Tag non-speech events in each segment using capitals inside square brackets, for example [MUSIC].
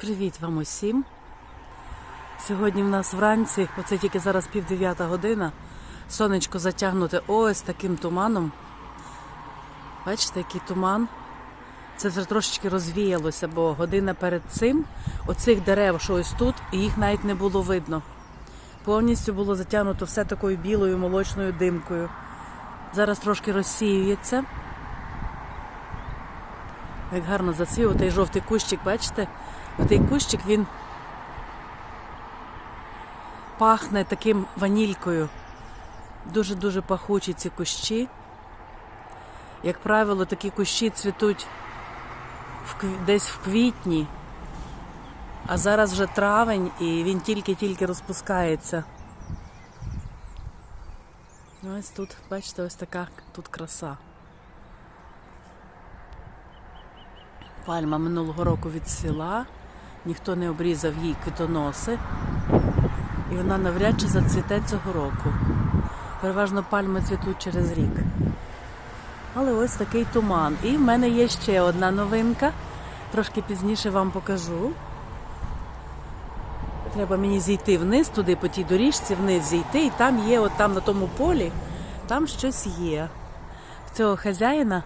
Привіт вам усім. Сьогодні в нас вранці, оце тільки зараз пів дев'ята година. Сонечко затягнуте ось таким туманом. Бачите, який туман. Це вже трошечки розвіялося, бо година перед цим оцих дерев, що ось тут, їх навіть не було видно. Повністю було затягнуто все такою білою молочною димкою. Зараз трошки розсіюється. Як гарно зацвів той жовтий кущик, бачите? Отей кущик він пахне таким ванількою. Дуже-дуже пахучі ці кущі. Як правило, такі кущі цвітуть десь в квітні, а зараз вже травень і він тільки-тільки розпускається. Ось тут, бачите, ось така тут краса. Пальма минулого року відсвіла, ніхто не обрізав їй квітоноси, і вона навряд чи зацвіте цього року. Переважно пальми цвітуть через рік. Але ось такий туман. І в мене є ще одна новинка. Трошки пізніше вам покажу. Треба мені зійти вниз, туди по тій доріжці, вниз зійти, і там є, от там на тому полі, там щось є. В цього хазяїна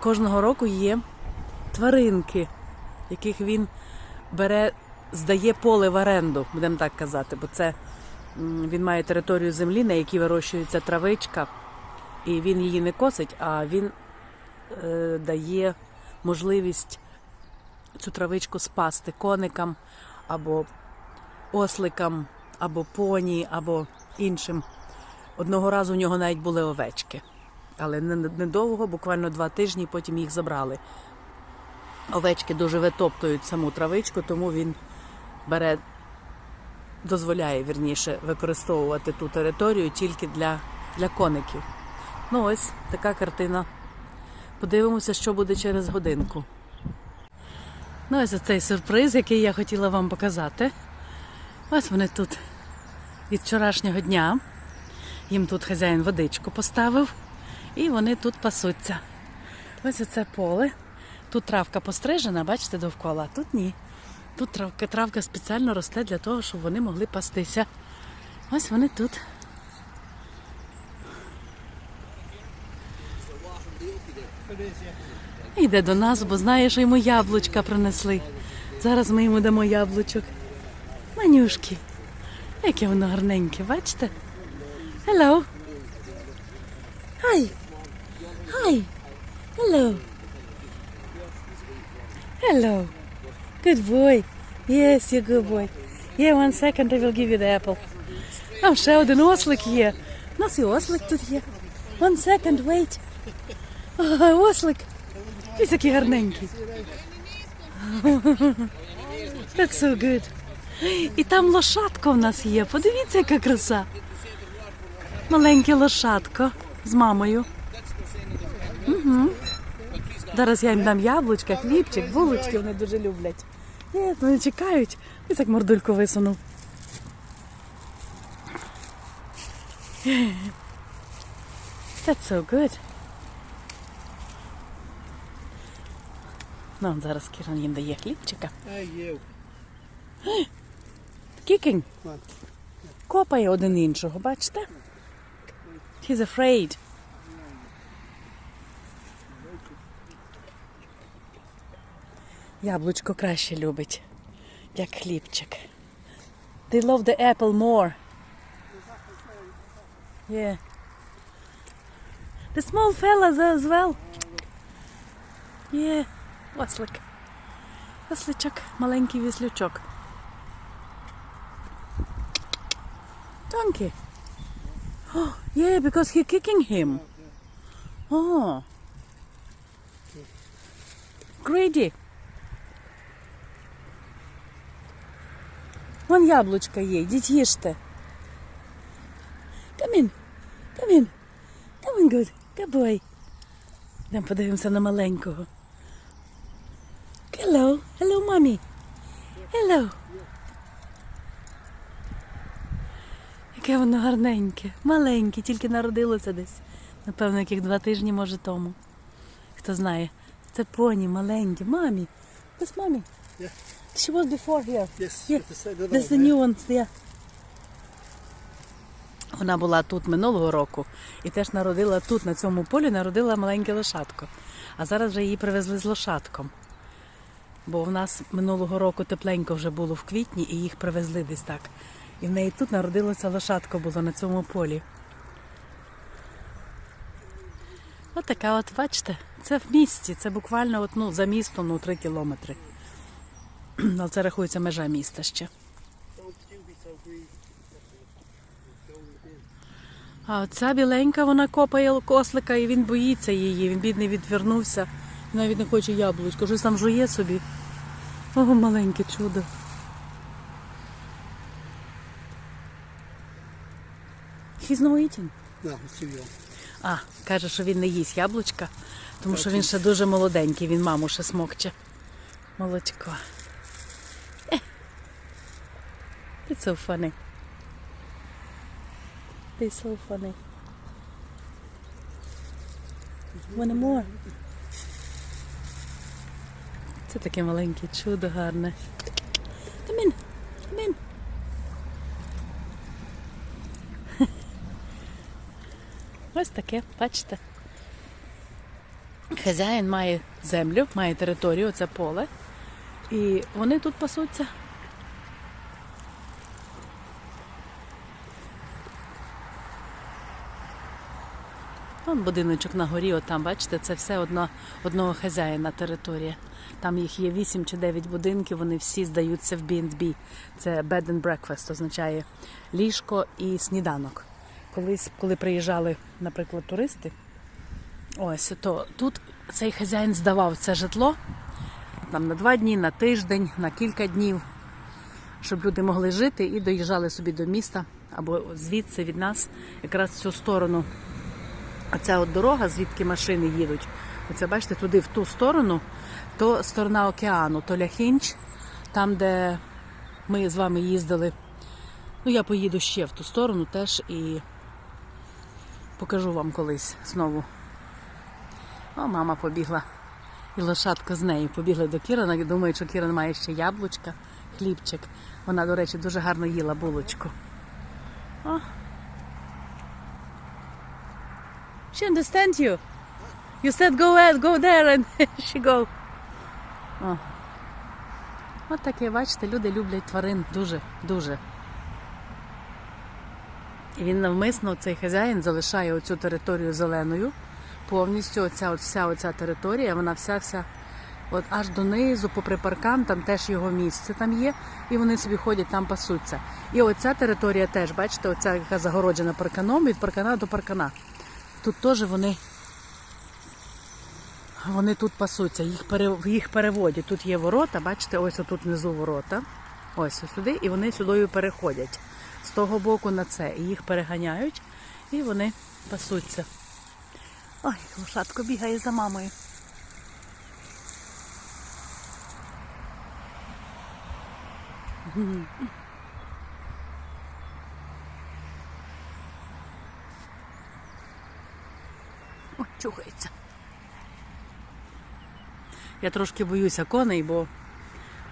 кожного року є тваринки, яких він бере, здає поле в оренду, будемо так казати, бо це він має територію землі, на якій вирощується травичка, і він її не косить, а він е, дає можливість цю травичку спасти коникам або осликам, або поні, або іншим. Одного разу у нього навіть були овечки. Але не- недовго, буквально два тижні, потім їх забрали. Овечки дуже витоптують саму травичку, тому він бере, дозволяє вірніше використовувати ту територію тільки для, для коників. Ну ось така картина. Подивимося, що буде через годинку. Ну, ось цей сюрприз, який я хотіла вам показати. Ось вони тут від вчорашнього дня. Їм тут хазяїн водичку поставив, і вони тут пасуться. Ось оце поле. Тут травка пострижена, бачите, довкола, тут ні. Тут травка, травка спеціально росте для того, щоб вони могли пастися. Ось вони тут. Йде до нас, бо знає, що йому яблучка принесли. Зараз ми йому дамо яблучок. Манюшки. Яке воно гарненьке, бачите? Hello. Hi. Hi. Hello. Hello. Good boy. Yes, you're good boy. Yeah, one second I will give you the apple. Там ще один ослик є. У нас тут є. One second, wait. Ага, ослик. Ось який гарненький. [LAUGHS] That's so good. І там лошадка в нас є. Подивіться, яка краса. Маленьке лошадко з мамою. Зараз я їм дам яблучка, хлібчик, булочки, вони дуже люблять. Є, вони чекають. Ось як мордульку висунув. That's so good. Ну, зараз Кіран їм дає хлібчика. Come on. Копає один іншого, бачите? He's afraid. Яблучко краще любить, як хлібчик. They love the apple more. Yeah. The small fellas as well. Yeah. Ослик. Осличок, маленький віслючок. Donkey. Oh, yeah, because he kicking him. Oh. Greedy. Вон яблучко є, йдіть їжте. Come in. Come in. Come in, good. Good boy. Йдемо подивимося на маленького. Hello. Hello, mommy. Hello. Яке воно гарненьке, маленьке, тільки народилося десь. Напевно, яких два тижні, може, тому. Хто знає, це поні маленькі, мамі. This mommy. Yeah. She was before here. Yes, Yeah. but the side- the There's the other one, new ones there. Вона була тут минулого року і теж народила тут, на цьому полі, народила маленьке лошадко. А зараз вже її привезли з лошадком. Бо в нас минулого року тепленько вже було в квітні і їх привезли десь так. І в неї тут народилося лошадко було на цьому полі. От така от, бачите, це в місті, це буквально от, ну, за містом ну, 3 кілометри. [CLEARS THROAT] Але це рахується межа міста ще. А оця біленька, вона копає кослика і він боїться її. Він бідний відвернувся. Навіть не хоче яблучко, щось там жує собі. Ого, маленьке чудо. He's eating. No, too young. А, каже, що він не їсть яблучка, тому що він ще дуже молоденький, він маму ще смокче. Молочко. Е. It's so funny. It's so funny. One more. Це таке маленьке чудо гарне. Come in. Come in. [LAUGHS] Ось таке, бачите. Хазяїн має землю, має територію, це поле. І вони тут пасуться. Вон будиночок на горі, от там, бачите, це все одно, одного хазяїна територія. Там їх є 8 чи 9 будинків, вони всі здаються в B&B. Це bed and breakfast, означає ліжко і сніданок. Колись, коли приїжджали, наприклад, туристи, ось то тут цей хазяїн здавав це житло там на два дні, на тиждень, на кілька днів, щоб люди могли жити і доїжджали собі до міста або звідси від нас, якраз в цю сторону. Оця от дорога, звідки машини їдуть. Оце бачите, туди в ту сторону, то сторона океану, то Ляхінч, там, де ми з вами їздили. Ну, я поїду ще в ту сторону теж і покажу вам колись знову. О, мама побігла. І лошадка з нею побігли до Кірана. і Думаю, що Кіран має ще яблучка, хлібчик. Вона, до речі, дуже гарно їла булочку. О. She understands you. You said go ahead, go there, and [LAUGHS] she go. О. От таке, бачите, люди люблять тварин дуже, дуже. І він навмисно, цей хазяїн, залишає оцю територію зеленою. Повністю оця от вся оця територія, вона вся вся от аж донизу, попри паркан, там теж його місце там є, і вони собі ходять, там пасуться. І оця територія теж, бачите, оця яка загороджена парканом, від паркана до паркана. Тут теж вони, вони тут пасуться, їх, пере, їх переводять. Тут є ворота, бачите, ось отут внизу ворота. Ось сюди, і вони сюдою переходять. З того боку на це. І їх переганяють, і вони пасуться. Ой, лошадко бігає за мамою. Ой, чухається. Я трошки боюся коней, бо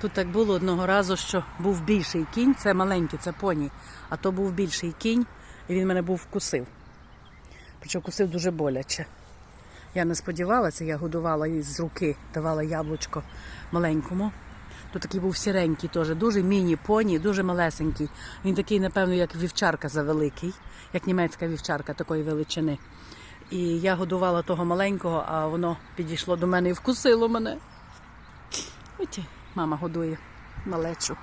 тут так було одного разу, що був більший кінь, це маленький, це поні, а то був більший кінь, і він мене був вкусив. Причому кусив дуже боляче. Я не сподівалася, я годувала її з руки, давала яблучко маленькому. Тут такий був сіренький теж, дуже міні-поні, дуже малесенький. Він такий, напевно, як вівчарка завеликий, як німецька вівчарка такої величини. І я годувала того маленького, а воно підійшло до мене і вкусило мене. Оті, мама годує малечу.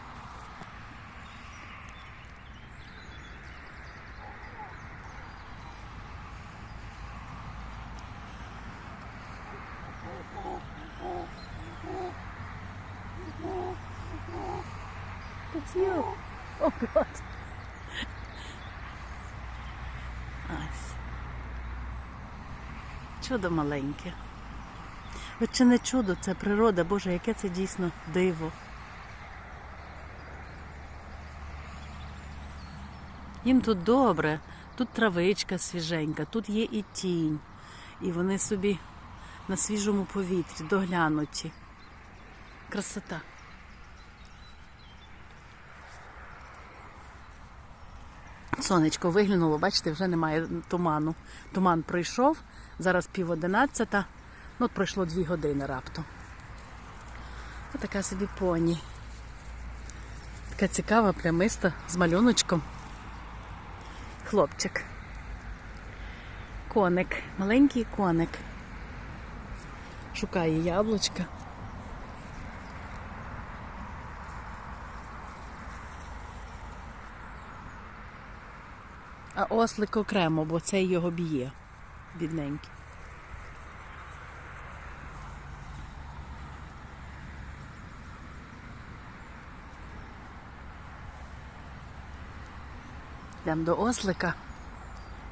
It's you. Oh God. Ось. Чудо маленьке. От чи не чудо, це природа, Боже, яке це дійсно диво. Їм тут добре, тут травичка свіженька, тут є і тінь. І вони собі на свіжому повітрі доглянуті. Красота. Сонечко виглянуло, бачите, вже немає туману. Туман пройшов, зараз пів одинадцята, ну от пройшло дві години раптом. Отака собі поні. Така цікава, плямиста, з малюночком. Хлопчик. Коник, маленький коник. Шукає яблучка. Ослик окремо, бо це його б'є, бідненький. Йдемо до ослика.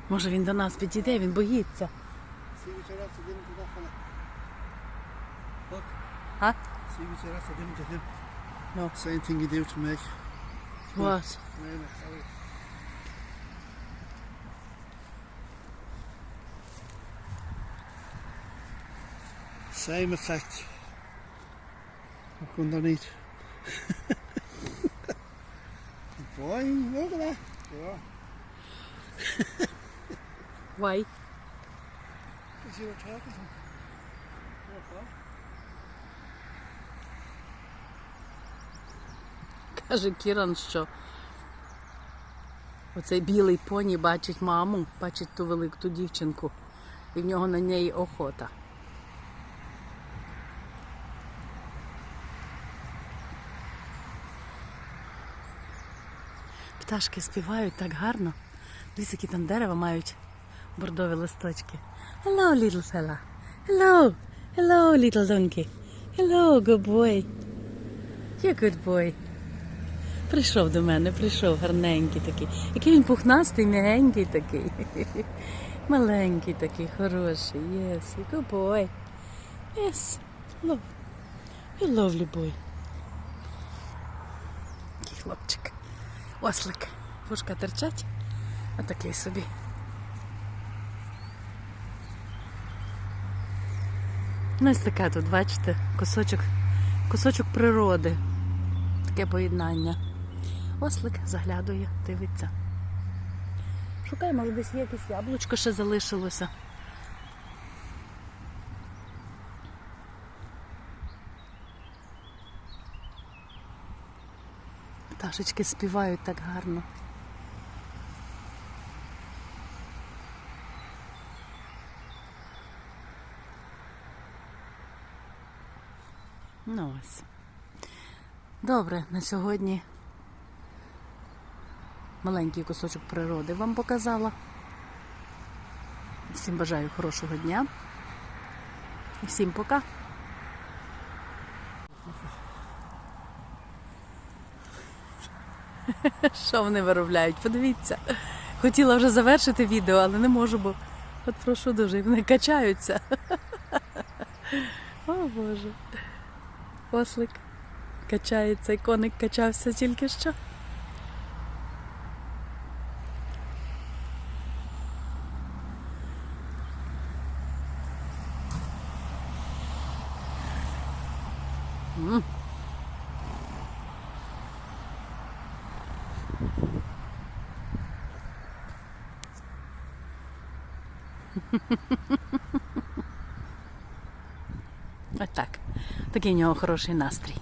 Може він до нас підійде, він боїться. Doing to that fella? Look. Huh? See what him? No. Same thing you do to me. What? No, Same effect. Look underneath. Boy, look at that. Yeah. Why? Because you were talking to him. Каже Кіран, що оцей білий поні бачить маму, бачить ту велику ту дівчинку, і в нього на неї охота. Пташки співають так гарно. Дивіться, там дерева мають бордові листочки. Hello, little fella. Hello. Hello, little donkey. Hello, good boy. You're good boy. Прийшов до мене, прийшов гарненький такий. Який він пухнастий, м'ягенький такий. [LAUGHS] Маленький такий, хороший. Yes, good boy. Yes, love. You lovely boy. Який хлопчик. Ослик. Вушка терчать. Отакий собі. Ну, ось таке тут, бачите, кусочок, кусочок природи. Таке поєднання. Ослик заглядує, дивиться. Шукає, може десь є якесь яблучко ще залишилося. Пташечки співають так гарно. Ну ось. Добре, на сьогодні маленький кусочок природи вам показала. Всім бажаю хорошого дня. І всім пока. [LAUGHS] Що вони виробляють? Подивіться. Хотіла вже завершити відео, але не можу, бо от прошу дуже, вони качаються. [LAUGHS] О Боже. Ослик качається, і коник качався тільки що. М. Ось так. Такий у нього хороший настрій.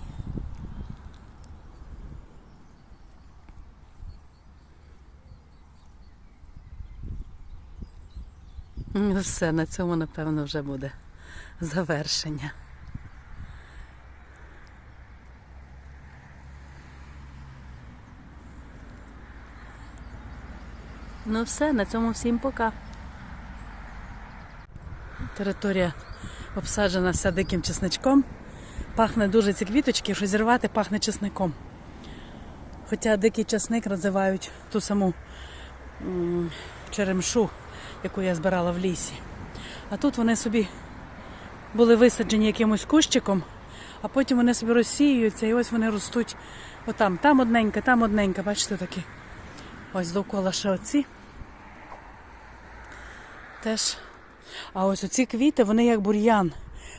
Ну, Все, на цьому, напевно, вже буде завершення. Ну все, на цьому всім пока. Територія обсаджена вся диким чесничком. Пахне дуже ці квіточки, що зірвати пахне чесником. Хоча дикий чесник називають ту саму черемшу, яку я збирала в лісі. А тут вони собі були висаджені якимось кущиком, а потім вони собі розсіюються і ось вони ростуть отам. Там одненька, там одненька, бачите такі. Ось довкола ще оці. Теж. А ось оці квіти, вони як бур'ян.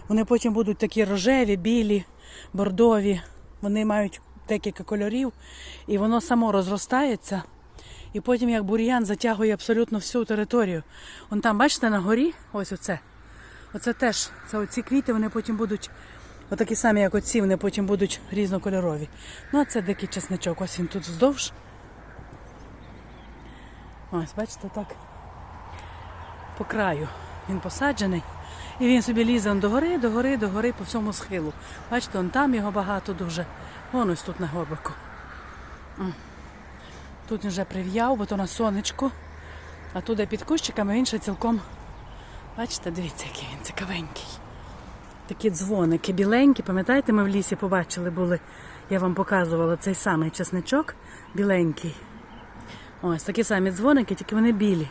Вони потім будуть такі рожеві, білі, бордові. Вони мають декілька кольорів, і воно само розростається. І потім, як бур'ян, затягує абсолютно всю територію. Вон там, бачите, на горі, ось оце. Оце теж, це оці квіти, вони потім будуть отакі самі, як оці, вони потім будуть різнокольорові. Ну, а це дикий чесничок, ось він тут вздовж. Ось, бачите, так. По краю він посаджений. І він собі лізе до гори, до гори, до гори по всьому схилу. Бачите, он там його багато дуже. Вон ось тут на горбику. Тут він вже прив'яв, бо то на сонечку. А туди під кущиками він ще цілком. Бачите, дивіться, який він цікавенький. Такі дзвоники біленькі. Пам'ятаєте, ми в лісі побачили були, я вам показувала цей самий чесничок біленький. Ось такі самі дзвоники, тільки вони білі.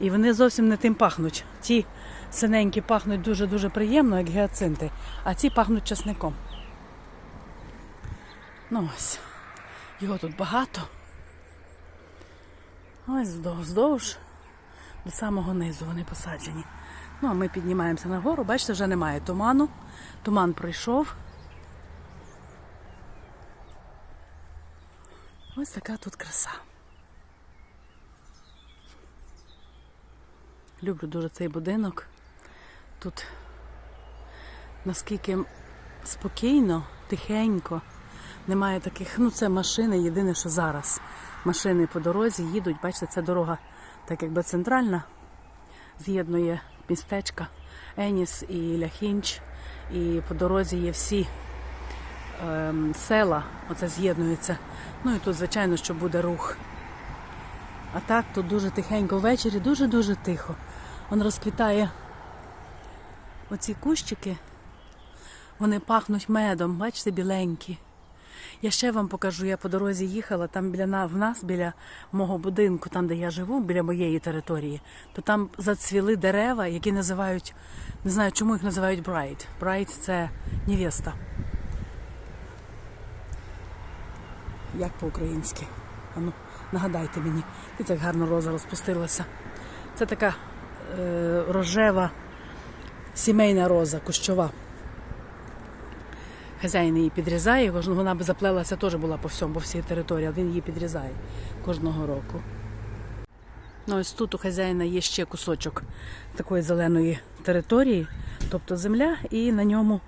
І вони зовсім не тим пахнуть. Ті синенькі пахнуть дуже-дуже приємно, як гіацинти, а ці пахнуть часником. Ну ось. Його тут багато. Ось вздовж, вздовж до самого низу вони посаджені. Ну, а ми піднімаємося нагору. Бачите, вже немає туману. Туман пройшов. Ось така тут краса. Люблю дуже цей будинок. Тут наскільки спокійно, тихенько. Немає таких, ну це машини, єдине, що зараз. Машини по дорозі їдуть, бачите, це дорога так якби центральна, з'єднує містечка Еніс і Ляхінч. І по дорозі є всі ем, села, оце з'єднується. Ну і тут, звичайно, що буде рух. А так тут дуже тихенько ввечері, дуже-дуже тихо. Он розквітає оці кущики, вони пахнуть медом, бачите, біленькі. Я ще вам покажу, я по дорозі їхала, там біля в нас, біля мого будинку, там, де я живу, біля моєї території, то там зацвіли дерева, які називають, не знаю, чому їх називають брайд. Брайд це невеста. Як по-українськи? Ану, нагадайте мені, і так гарно роза розпустилася. Це така е, рожева сімейна роза, кущова. Хазяїн її підрізає, кожного вона би заплелася, теж була по всьому, по всій території, а він її підрізає кожного року. Ну, ось тут у хазяїна є ще кусочок такої зеленої території, тобто земля, і на ньому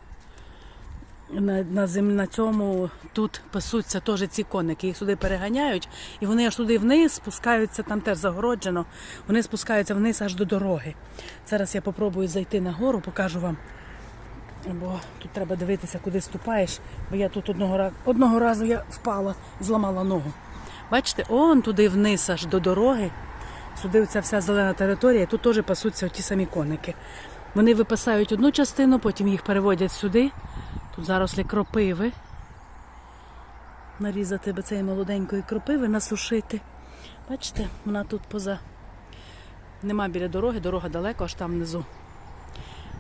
на, на, зем, на цьому тут пасуться теж ці коники. Їх сюди переганяють, і вони аж туди вниз спускаються, там теж загороджено. Вони спускаються вниз аж до дороги. Зараз я попробую зайти на гору, покажу вам. Бо тут треба дивитися, куди ступаєш. Бо я тут одного разу, одного разу я впала, зламала ногу. Бачите, он туди вниз аж до дороги. Сюди ця вся зелена територія, тут теж пасуться ті самі коники. Вони випасають одну частину, потім їх переводять сюди. Тут зарослі кропиви. Нарізати би цієї молоденької кропиви, насушити. Бачите, вона тут поза. Нема біля дороги, дорога далеко, аж там внизу.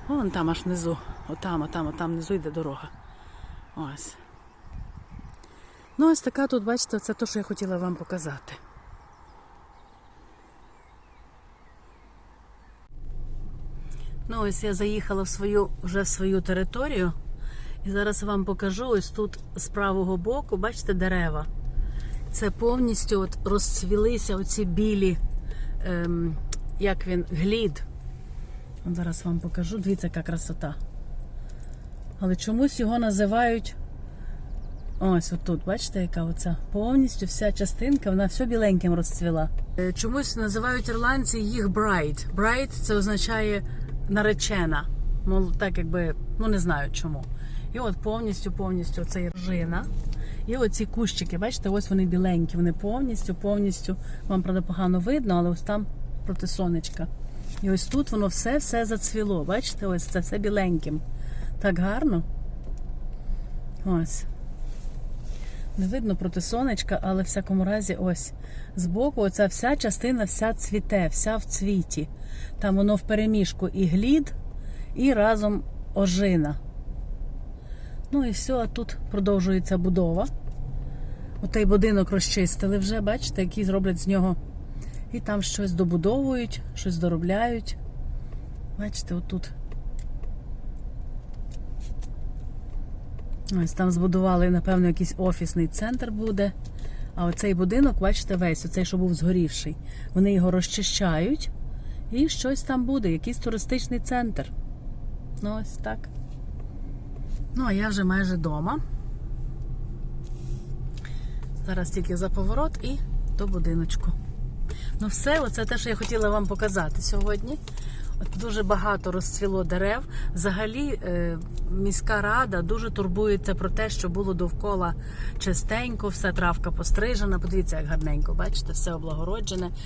Вон там аж внизу. Отам, отам, отам внизу йде дорога. Ось. Ну, ось така тут, бачите, це те, що я хотіла вам показати. Ну, ось я заїхала в свою, вже в свою територію. І зараз вам покажу ось тут з правого боку, бачите, дерева. Це повністю от розцвілися оці білі, ем, як він, глід. От зараз вам покажу. Дивіться, яка красота. Але чомусь його називають. Ось отут, бачите, яка оця повністю вся частинка, вона все біленьким розцвіла. Е, Чомусь називають ірландці їх брайд. Брайд це означає наречена. Ну, так якби, ну не знаю чому. І от повністю, повністю це ржина. І оці кущики, бачите, ось вони біленькі, вони повністю, повністю. Вам правда погано видно, але ось там проти сонечка. І ось тут воно все-все зацвіло. Бачите, ось це все біленьким. Так гарно. Ось. Не видно проти сонечка, але в всякому разі, ось збоку, оця вся частина вся цвіте, вся в цвіті. Там воно в переміжку і глід, і разом ожина. Ну і все, а тут продовжується будова. Отей будинок розчистили вже, бачите, який зроблять з нього. І там щось добудовують, щось доробляють. Бачите, отут. Ось там збудували, напевно, якийсь офісний центр буде. А оцей будинок, бачите, весь, оцей, що був згорівший. Вони його розчищають і щось там буде, якийсь туристичний центр. Ну, ось так. Ну, а я вже майже вдома. Зараз тільки за поворот і до будиночку. Ну, все, оце те, що я хотіла вам показати сьогодні. От дуже багато розцвіло дерев. Взагалі, е, міська рада дуже турбується про те, що було довкола чистенько, все травка пострижена. Подивіться, як гарненько, бачите, все облагороджене.